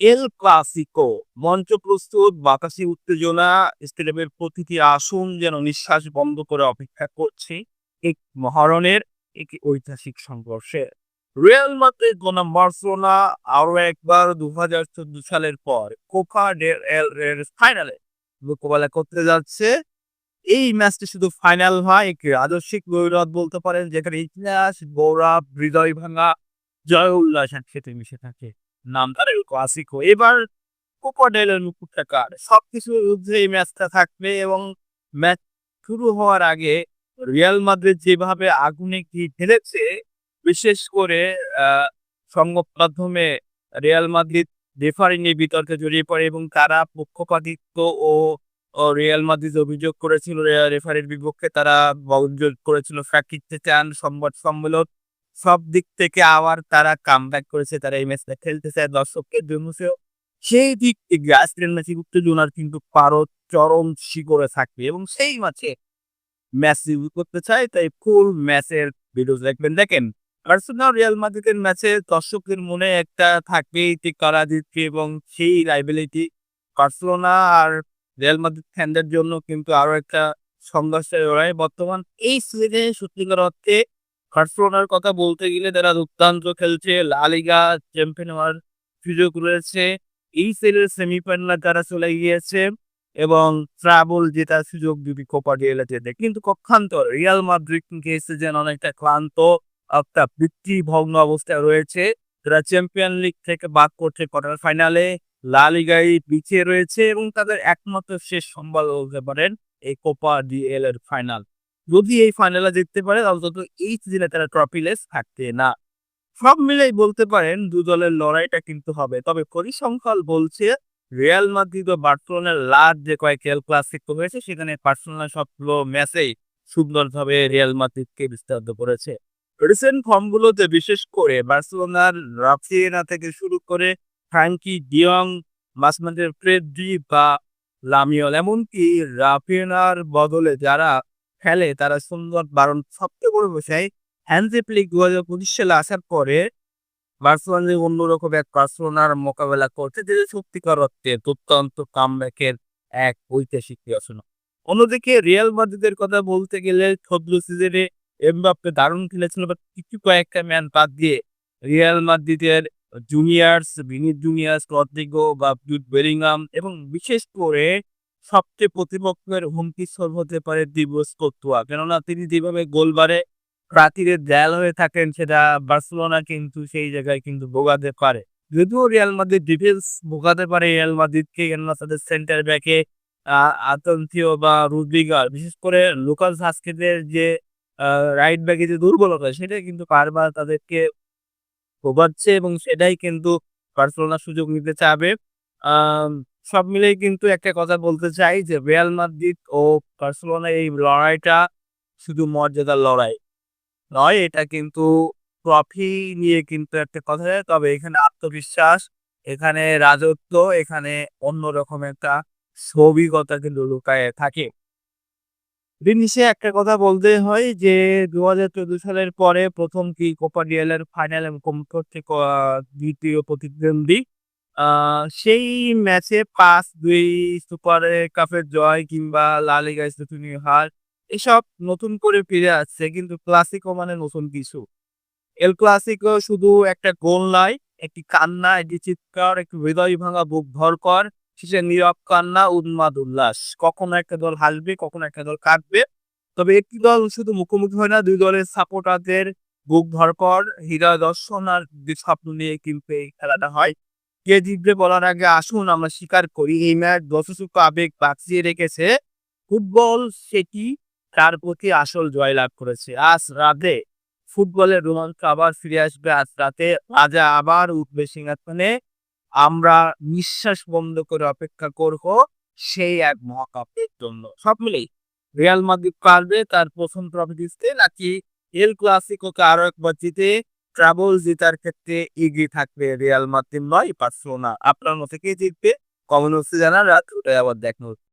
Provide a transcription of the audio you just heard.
El Clasico মঞ্চ প্রস্তুত, বাতাসে উত্তেজনা, স্টেডিয়ামের প্রতিটি আসন যেন নিঃশ্বাস বন্ধ করে অপেক্ষা করছে এক মহারণের, এক ঐতিহাসিক সংঘর্ষে রিয়াল মাদ্রিদ বনাম বার্সেলোনা আরও একবার দু হাজার চোদ্দ সালের পর কোপা ডেল এল রের ফাইনালে মোকাবেলা করতে যাচ্ছে। এই ম্যাচটি শুধু ফাইনাল হয় একটি আদর্শিক গৌরব বলতে পারেন, যেখানে ইতিহাস, গৌরব, হৃদয় ভাঙা, জয় উল্লাস একসাথে মিশে থাকে। নাম তার ক্লাসিকো এবার কোপা ডেলের মুকুটটা কার? সবকিছুর ঊর্ধ্বে এই ম্যাচটা থাকবে এবং ম্যাচ শুরু হওয়ার আগে রিয়াল মাদ্রিদ যেভাবে আগুনে কি ঢেলেছে বিশেষ করে সংবাদ মাধ্যমে রিয়াল মাদ্রিদ রেফারি নিয়ে বিতর্কে জড়িয়ে পড়ে এবং তারা পক্ষপাতিত্ব ও রিয়াল মাদ্রিদ অভিযোগ করেছিল রেফারির বিপক্ষে তারা করেছিল। ফ্যাকিতে চান সংবাদ সম্মেলন সব দিক থেকে আবার তারা কামব্যাক করেছে, তারা এই ম্যাচটা খেলতে চায় দর্শককে জন্যছেও সেই দিক থেকে আজকের ম্যাচে উত্তেজনার কিন্তু পারো চরম শিখরে থাকবে এবং সেই ম্যাচে ম্যাচ রিভিউ করতে চাই তাই ফুল ম্যাচের ভিডিও দেখবেন। দেখেন, আর্সেনাল রিয়াল মাদ্রিদের ম্যাচে দর্শকের মনে একটা থাকবেই যে কারা জিতবে এবং সেই রাইভেলিটি বার্সেলোনা আর রিয়াল মাদ্রিদ ফ্যানদের জন্য কিন্তু আরও একটা সংঘর্ষের লড়াই। বর্তমান এই সিজনে সত্যিকার অর্থে বার্সেলোনার কথা বলতে গেলে তারা দুর্দান্ত খেলছে, লা লিগা, চ্যাম্পিয়ন হওয়ার সুযোগ রয়েছে। এই সিরিজের সেমিফাইনালে তারা চলে গিয়েছে এবং ট্রাবল জেতার সুযোগ যদি কোপা ডিএল কিন্তু পক্ষান্তর রিয়াল মাদ্রিদ কিন্তু এই সিজন অনেকটা ক্লান্ত, একটা বৃত্তি ভগ্ন অবস্থায় রয়েছে। তারা চ্যাম্পিয়ন লিগ থেকে বাদ করছে কোয়ার্টার ফাইনালে লা লিগায় পিছিয়ে রয়েছে এবং তাদের একমাত্র শেষ সম্বল বলতে পারেন এই কোপা ডিএল এর ফাইনাল যদি এই ফাইনালে জিততে পারে, তাহলে তো এই সিজনে তারা ট্রফিলেস থাকতে না। সব মিলেই বলতে পারেন, দু দলের লড়াইটা কিন্তু হবে। তবে পরিসংখ্যান বলছে রিয়াল মাদ্রিদ ও বার্সেলোনার লাস্ট যে কয়েক এল ক্লাসিকো হয়েছে, সেখানে বার্সেলোনা সবগুলো ম্যাচেই সুন্দরভাবে রিয়াল মাদ্রিদকে বিস্তারিত করেছে। রিসেন্ট ফর্মগুলোতে বিশেষ করে বার্সেলোনার রাফিয়েনা থেকে শুরু করে ফ্রাঙ্কি ডিয়ং মাসমান্ডের ফ্রেড্রি বা লামিয়ল এমনকি রাফিয়েনার বদলে যারা খেলে তারা সুন্দর বারণ সবচেয়ে বড় বিষয় হ্যান্ডজেপ লিগ দু হাজার পঁচিশ সালে আসার পরে বার্সেলোনা অন্যরকম এক বার্সেলোনার মোকাবেলা করছে, যেটা সত্যিকার অর্থে দুর্দান্ত কামব্যাকের এক ঐতিহাসিক রচনা অন্যদিকে রিয়াল মাদ্রিদের কথা বলতে গেলে চোদ্দ সিজনে এমবাপ্পে দারুণ খেলেছিল বা কিছু কয়েকটা ম্যান বাদ দিয়ে রিয়াল মাদ্রিদের জুনিয়ার্স ভিনিত জুনিয়ার্স, রদ্রিগো বা জুড বেরিংহাম এবং বিশেষ করে সবচেয়ে প্রতিপক্ষের হুমকি স্বর হতে পারে দিবস কর্তুয়া কেননা, তিনি যেভাবে গোলবারে প্রাচীরের দেয়াল হয়ে থাকেন, সেটা বার্সেলোনা কিন্তু সেই জায়গায় কিন্তু ভোগাতে পারে। যদিও রিয়াল মাদ্রিদ ডিফেন্স ভোগাতে পারে রিয়াল মাদ্রিদকে, কেননা তাদের সেন্টার ব্যাকে আতন্তীয় বা রুদ্রিগার, বিশেষ করে লোকাল সাস্কেদের যে রাইট ব্যাকে যে দুর্বলতা, সেটা কিন্তু বারবার তাদেরকে ভোগাচ্ছে এবং সেটাই কিন্তু বার্সেলোনা সুযোগ নিতে চাবে। সব মিলেই কিন্তু একটা কথা বলতে চাই যে রিয়াল মাদ্রিদ ও বার্সেলোনা এই লড়াইটা শুধু মর্যাদার লড়াই নয়, এটা কিন্তু ট্রফি নিয়ে কিন্তু একটা কথা তবে এখানে আত্মবিশ্বাস, এখানে রাজত্ব, এখানে অন্যরকম একটা ছবিকতা কিন্তু লুকায় থাকে। জিনিসে একটা কথা বলতে হয় যে দু হাজার চোদ্দ সালের পরে প্রথম কি কোপা ডিএল এর ফাইনাল এবং দ্বিতীয় প্রতিদ্বন্দ্বী? সেই ম্যাচে পাঁচ দুই সুপার কাপের জয় কিংবা লা শোচনীয় হার, এসব নতুন করে ফিরে আসছে। কিন্তু ক্লাসিকো মানে নতুন কিছু। এল ক্লাসিকো শুধু একটা গোল নয়, একটি কান্না, একটি চিৎকার, একটি হৃদয় ভাঙা, বুক ভরকর শেষে নীরব কান্না, উন্মাদ উল্লাস। কখনো একটা দল হাসবে কখনো একটা দল কাঁদবে তবে একটি দল শুধু মুখোমুখি হয় না, দুই দলের সাপোর্টারদের বুক ধরকর হৃদয় দর্শন আর স্বপ্ন নিয়ে কিন্তু এই খেলাটা হয়। কে জিতবে বলার আগে আসুন, আমরা স্বীকার করি। এই ম্যাচ দর্শক আবেগ বাঁচিয়ে রেখেছে। ফুটবল সেটি তার প্রতি আসল জয় লাভ করেছে। আজ রাতে ফুটবলের রোমাঞ্চ আবার ফিরে আসবে। আজ রাতে রাজা আবার উঠবে সিংহাসনে। আমরা নিঃশ্বাস বন্ধ করে অপেক্ষা করব সেই এক মহাকাপের জন্য। সব মিলেই রিয়াল মাদ্রিদ পারবে তার প্রথম ট্রফি জিততে, নাকি এল ক্লাসিকোকে আরও একবার জিতে ট্রাবল জেতার ক্ষেত্রে এগিয়ে থাকবে রিয়াল মাদ্রিদ নয় পার্সোনা আপনার মতে কে জিতবে? কমন হচ্ছে জানার রাত ওটাই আবার দেখা হচ্ছে।